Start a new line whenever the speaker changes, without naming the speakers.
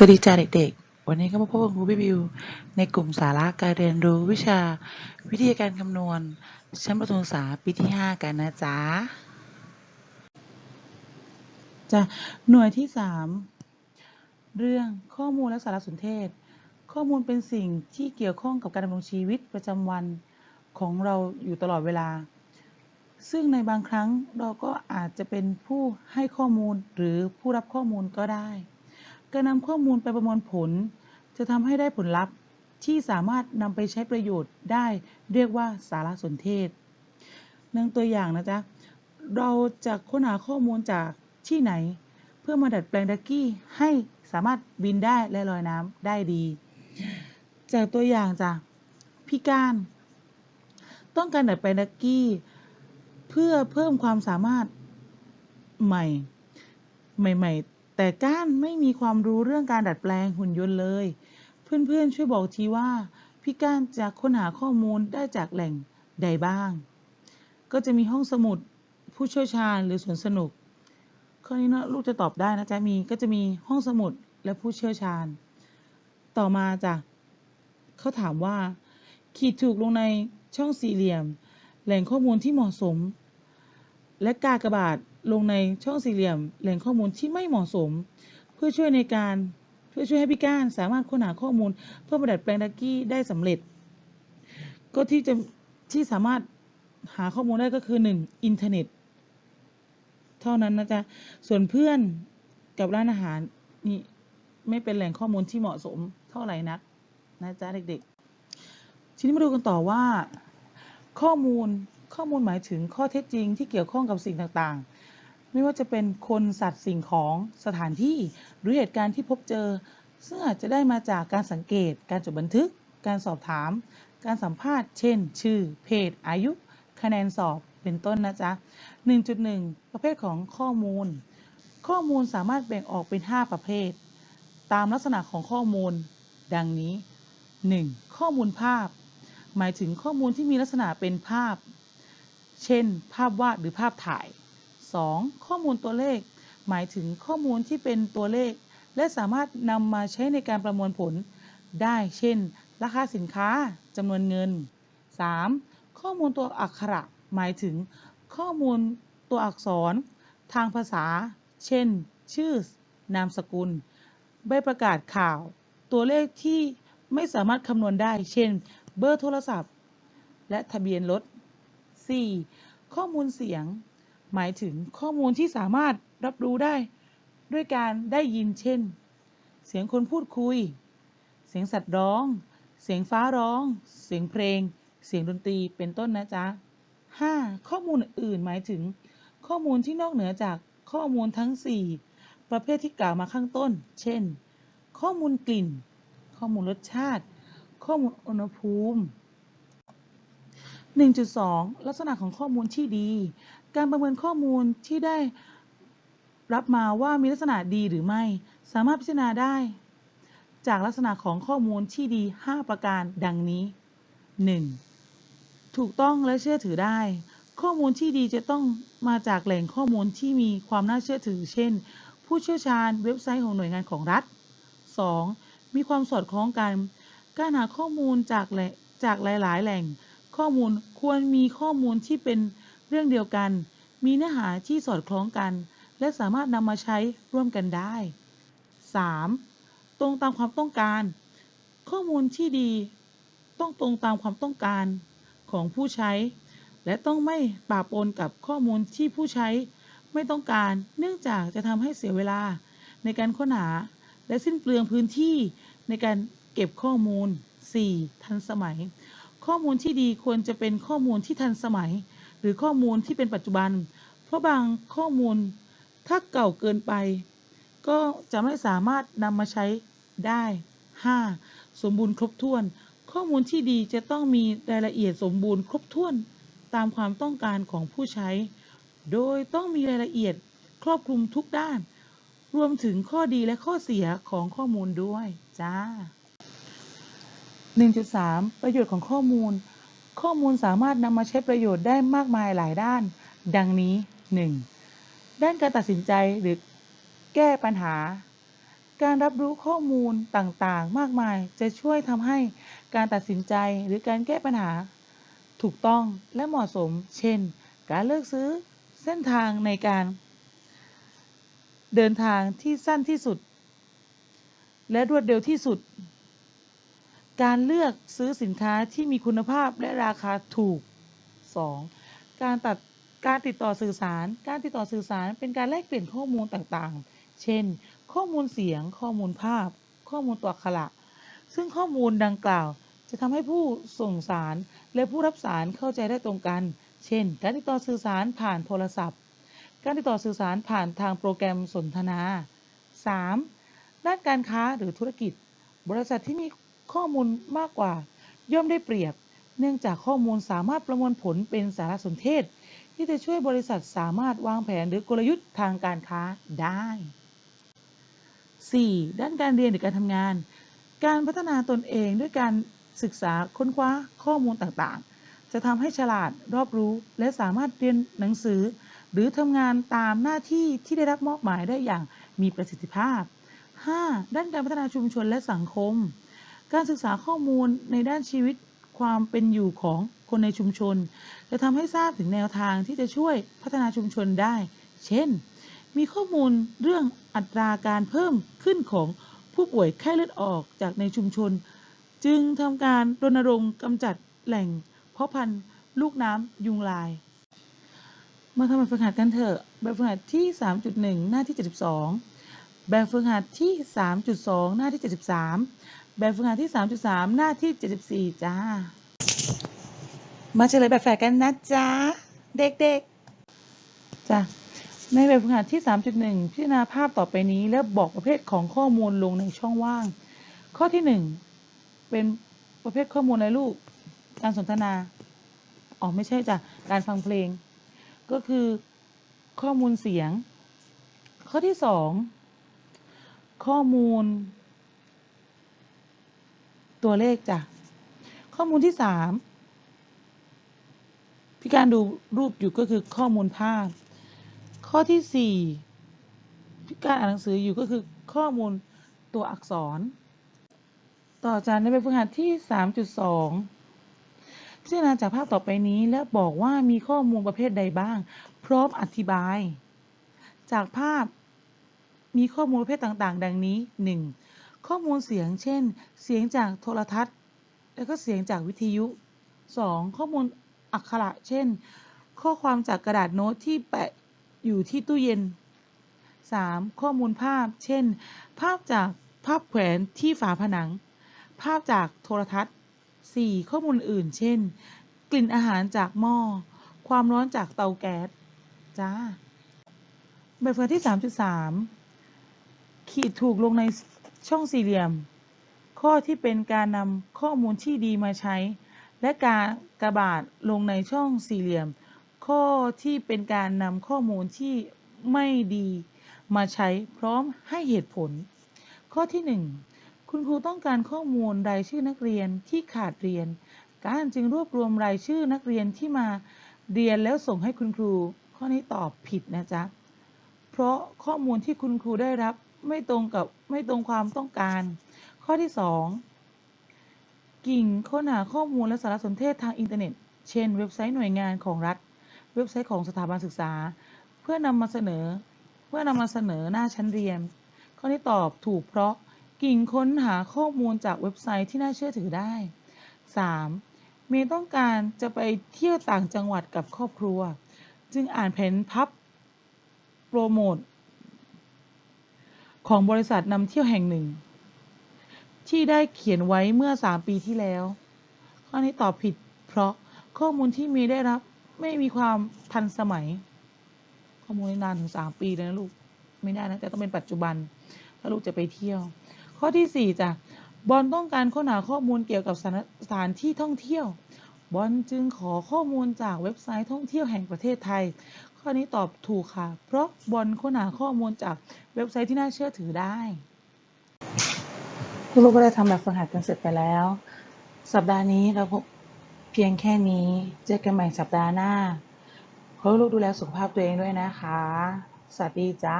สวัสดีจ้าเด็กๆ วันนี้ก็มาพบกับครูพี่บิว ในกลุ่มสาระการเรียนรู้วิชาวิทยาการคำนวณ ชั้นประถมศึกษาปีที่ 5 กันนะจ๊ะจ้ะหน่วยที่ 3 เรื่องข้อมูลและสารสนเทศ ข้อมูลเป็นสิ่งที่เกี่ยวข้องกับการดำรงชีวิตประจำวันของเราอยู่ตลอดเวลา ซึ่งในบางครั้งเราก็อาจจะเป็นผู้ให้ข้อมูลหรือผู้รับข้อมูลก็ได้ การนำข้อมูลไปประมวลผล จะทำให้ได้ผลลัพธ์ที่สามารถนำไปใช้ประโยชน์ได้เรียกว่าสารสนเทศเนื่องตัวอย่างนะจ๊ะ เราจะค้นหาข้อมูลจากที่ไหน เพื่อมาดัดแปลงดักกี้ให้สามารถบินได้และลอยน้ำได้ดี จากตัวอย่างจ้ะพี่ก้าน ต้องการดัดแปลงดักกี้ เพื่อเพิ่มความสามารถใหม่ ใหม่ ๆ แต่ก้านไม่มีความรู้เรื่องการดัดแปลงหุ่นยนต์เลย เพื่อนๆช่วยบอกทีว่า พี่ก้านจะค้นหาข้อมูลได้จากแหล่งใดบ้าง ก็จะมีห้องสมุดผู้เชี่ยวชาญหรือสวนสนุก ข้อนี้นะลูกจะตอบได้นะจ๊ะมีก็จะมีห้องสมุดและผู้เชี่ยวชาญ ต่อมาจ้ะเขาถามว่า ขีดถูกลงในช่องสี่เหลี่ยม แหล่งข้อมูลที่เหมาะสม และกากระบาทลงในช่องสี่เหลี่ยม แหล่งข้อมูลที่ไม่เหมาะสม เพื่อช่วยในการเพื่อช่วยให้พี่ก้านสามารถค้นหาข้อมูล เพื่อประดัดแปลงดักกี้ได้สำเร็จ ก็ที่จะที่สามารถหาข้อมูลได้ก็คือ 1. อินเทอร์เน็ต เท่านั้นนะจ๊ะ ส่วนเพื่อนกับร้านอาหารนี่ไม่เป็นแหล่งข้อมูลที่เหมาะสมเท่าไหร่นักนะจ๊ะเด็กๆ ทีนี้มาดูกันต่อว่า ข้อมูลข้อมูลหมายถึงข้อเท็จจริงที่เกี่ยวข้องกับสิ่งต่างๆ ไม่ว่าจะเป็นคนสัตว์สิ่งของสถานที่หรือเหตุการณ์ที่พบเจอ ซึ่งอาจจะได้มาจากการสังเกต การจดบันทึก การสอบถาม การสัมภาษณ์ เช่น ชื่อ เพศ อายุ คะแนนสอบ เป็นต้นนะจ๊ะ 1.1 ประเภทของข้อมูล ข้อมูลสามารถแบ่งออกเป็น 5 ประเภท ตามลักษณะของข้อมูล ดังนี้ 1. ข้อมูลภาพ หมายถึงข้อมูลที่มีลักษณะเป็นภาพ เช่น ภาพวาดหรือภาพถ่าย 2. ข้อมูลตัวเลข หมายถึงข้อมูลที่เป็นตัวเลข และสามารถนำมาใช้ในการประมวลผลได้ เช่น ราคาสินค้าจำนวนเงิน 3. ข้อมูลตัวอักขระ หมายถึง ข้อมูลตัวอักษร ทางภาษา เช่น ชื่อ นามสกุล ใบประกาศข่าว ตัวเลขที่ไม่สามารถคำนวณได้ เช่น เบอร์โทรศัพท์ และทะเบียนรถ 4. ข้อมูลเสียง หมายถึงข้อมูลที่สามารถรับรู้ได้ ด้วยการได้ยินเช่น เสียงคนพูดคุย เสียงสัตว์ร้อง เสียงฟ้าร้อง เสียงเพลง เสียงดนตรีเป็นต้นนะจ๊ะ 5. ข้อมูลอื่นหมายถึง ข้อมูลที่นอกเหนือจากข้อมูลทั้ง 4 ประเภทที่กล่าวมาข้างต้น เช่น ข้อมูลกลิ่น ข้อมูลรสชาติ ข้อมูลอุณหภูมิ 1.2 ลักษณะของข้อมูลที่ดี การประเมินข้อมูลที่ได้รับมาว่ามีลักษณะดีหรือไม่ สามารถพิจารณาได้ จากลักษณะของข้อมูลที่ดี 5 ประการดังนี้ 1. ถูกต้องและเชื่อถือได้ ข้อมูลที่ดีจะต้องมาจากแหล่งข้อมูลที่มีความน่าเชื่อถือ เช่น ผู้เชี่ยวชาญเว็บไซต์ของหน่วยงานของรัฐ 2. มีความสอดคล้องกัน การหาข้อมูลจากแหล่งจากหลาย ๆ แหล่ง ข้อมูลควรมีข้อมูลที่เป็น เรื่องเดียวกัน มีเนื้อหาที่สอดคล้องกัน และสามารถนำมาใช้ร่วมกันได้ 3. ตรงตามความต้องการ ข้อมูลที่ดี ต้องตรงตามความต้องการของผู้ใช้ และต้องไม่ปะปนกับข้อมูลที่ผู้ใช้ไม่ต้องการ เนื่องจากจะทำให้เสียเวลาในการค้นหา และสิ้นเปลืองพื้นที่ในการเก็บข้อมูล 4. ทันสมัย ข้อมูลที่ดีควรจะเป็นข้อมูลที่ทันสมัย หรือข้อมูลที่เป็นปัจจุบัน เพราะบางข้อมูลถ้าเก่าเกินไป ก็จะไม่สามารถนำมาใช้ได้ 5. สมบูรณ์ครบถ้วน ข้อมูลที่ดีจะต้องมีรายละเอียดสมบูรณ์ครบถ้วนตามความต้องการของผู้ใช้ โดยต้องมีรายละเอียดครอบคลุมทุกด้าน รวมถึงข้อดีและข้อเสียของข้อมูลด้วย จ้า 1.3 ประโยชน์ของข้อมูล ข้อมูลสามารถนำมาใช้ประโยชน์ได้มากมายหลายด้าน ดังนี้ 1. ด้านการตัดสินใจหรือแก้ปัญหา การรับรู้ข้อมูลต่างๆ มากมายจะช่วยทำให้การตัดสินใจหรือการแก้ปัญหา ถูกต้องและเหมาะสม เช่น การเลือกซื้อเส้นทางในการ เดินทางที่สั้นที่สุด และรวดเร็วที่สุด การเลือกซื้อสินค้าที่มีคุณภาพและราคาถูก 2. การตัดการติดต่อสื่อสาร การติดต่อสื่อสารเป็นการแลกเปลี่ยนข้อมูลต่างๆ เช่น ข้อมูลเสียง ข้อมูลภาพ ข้อมูลตัวอักขระซึ่งข้อมูลดังกล่าว จะทำให้ผู้ส่งสารและผู้รับสารเข้าใจได้ตรงกัน เช่น การติดต่อสื่อสารผ่านโทรศัพท์ การติดต่อสื่อสารผ่านทางโปรแกรมสนทนา 3. ด้านการค้าหรือธุรกิจ บริษัทที่มี ข้อมูลมากกว่า ย่อมได้เปรียบ เนื่องจากข้อมูลสามารถประมวลผลเป็นสารสนเทศ ที่จะช่วยบริษัทสามารถวางแผนหรือกลยุทธ์ทางการค้าได้ 4. ด้านการเรียนหรือการทำงาน การพัฒนาตนเองด้วยการศึกษาค้นคว้าข้อมูลต่างๆ จะทำให้ฉลาดรอบรู้ และสามารถเรียนหนังสือ หรือทำงานตามหน้าที่ที่ได้รับมอบหมายได้อย่างมีประสิทธิภาพ 5. ด้านการพัฒนาชุมชนและสังคม การศึกษาข้อมูลในด้านชีวิตความเป็นอยู่ของคนในชุมชน จะทำให้ทราบถึงแนวทางที่จะช่วยพัฒนาชุมชนได้ เช่น มีข้อมูลเรื่องอัตราการเพิ่มขึ้นของผู้ป่วยไข้เลือดออกจากในชุมชน จึงทำการรณรงค์กำจัดแหล่ง เพาะพันธุ์ลูกน้ำยุงลาย มาทำแบบฝึกหัดกันเถอะ แบบฝึกหัดที่ 3.1 หน้าที่ 72 แบบฝึกหัดที่ 3.2 หน้าที่ 73 แบบฝึกหัดที่ 3.3 หน้าที่ 74 จ้า มาเฉลยแบบแฝดกันนะจ๊ะเด็กๆ จ้ะในแบบฝึกหัดที่ 3.1 พิจารณาภาพต่อไปนี้ แล้วบอกประเภทของข้อมูลลงในช่องว่าง ข้อที่ 1 เป็นประเภทข้อมูลอะไรลูก การสนทนา อ๋อ ไม่ใช่จ้ะ การฟังเพลง ก็คือข้อมูลเสียง ข้อที่ 2 ข้อมูล ตัวเลขจ้ะ ข้อมูลที่3พี่การดูรูปอยู่ก็คือข้อมูลภาพ ข้อที่4พี่การอ่านหนังสืออยู่ก็คือข้อมูลตัวอักษร ต่อจากในแบบฝึกหัดที่3.2พิจารณาจากภาพต่อไปนี้และบอกว่ามีข้อมูลประเภทใดบ้าง พร้อมอธิบาย จากภาพมีข้อมูลประเภทต่าง ๆ ดังนี้ 1. ข้อมูลเสียง เช่น เสียงจากโทรทัศน์ แล้วก็เสียงจากวิทยุ 2. ข้อมูลอักขระ เช่น ข้อความจากกระดาษโน้ตที่แปะอยู่ที่ตู้เย็น 3. ข้อมูลภาพ เช่น ภาพจากภาพแขวนที่ฝาผนัง ภาพจากโทรทัศน์ 4. ข้อมูลอื่น เช่น กลิ่นอาหารจากหม้อ ความร้อนจากเตาแก๊ส จ้า แบบฝึกที่ 3.3 ขีดถูกลงใน ช่องสี่เหลี่ยม ข้อที่เป็นการนำข้อมูลที่ดีมาใช้ และการกระบาดลงในช่องสี่เหลี่ยม ข้อที่เป็นการนำข้อมูลที่ไม่ดีมาใช้พร้อมให้เหตุผล ข้อที่ 1 คุณครูต้องการข้อมูลรายชื่อนักเรียนที่ขาดเรียน การจึงรวบรวมรายชื่อนักเรียนที่มาเรียนแล้วส่งให้คุณครู ข้อนี้ตอบผิดนะจ๊ะ เพราะข้อมูลที่คุณครูได้รับไม่ตรงกับไม่ตรงความต้องการ ข้อที่ 2 กิ่งค้นหาข้อมูลและสารสนเทศทางอินเทอร์เน็ต เช่น เว็บไซต์หน่วยงานของรัฐ เว็บไซต์ของสถาบันศึกษา เพื่อนำมาเสนอ เพื่อนำมาเสนอหน้าชั้นเรียน ข้อนี้ตอบถูกเพราะกิ่งค้นหาข้อมูลจากเว็บไซต์ที่น่าเชื่อถือได้ 3. เมย์ต้องการจะไปเที่ยวต่างจังหวัดกับครอบครัว จึงอ่านแผนพับ โปรโมทของบริษัทนำเที่ยวแห่งหนึ่ง ที่ได้เขียนไว้เมื่อ 3 ปีที่แล้ว ข้อนี้ตอบผิด เพราะข้อมูลที่มย์ได้รับ ไม่มีความทันสมัย ข้อมูลนานถึง 3 ปีเลยนะลูก ไม่ได้นะ แต่ต้องเป็นปัจจุบัน ถ้าลูกจะไปเที่ยว ข้อที่ 4จ้ะบอลต้องการค้นหาข้อมูลเกี่ยวกับสถานที่ท่องเที่ยว บอลจึงขอข้อมูลจากเว็บไซต์ท่องเที่ยวแห่งประเทศไทย ข้อนี้ตอบถูกค่ะ เพราะบอลค้นหาข้อมูลจากเว็บไซต์ที่น่าเชื่อถือได้ลูกก็ได้ทำแบบฝึกหัดกันเสร็จไปแล้ว สัปดาห์นี้เราพบเพียงแค่นี้ เจอกันใหม่สัปดาห์หน้าขอลูกดูแลสุขภาพตัวเองด้วยนะคะ สวัสดีจ้า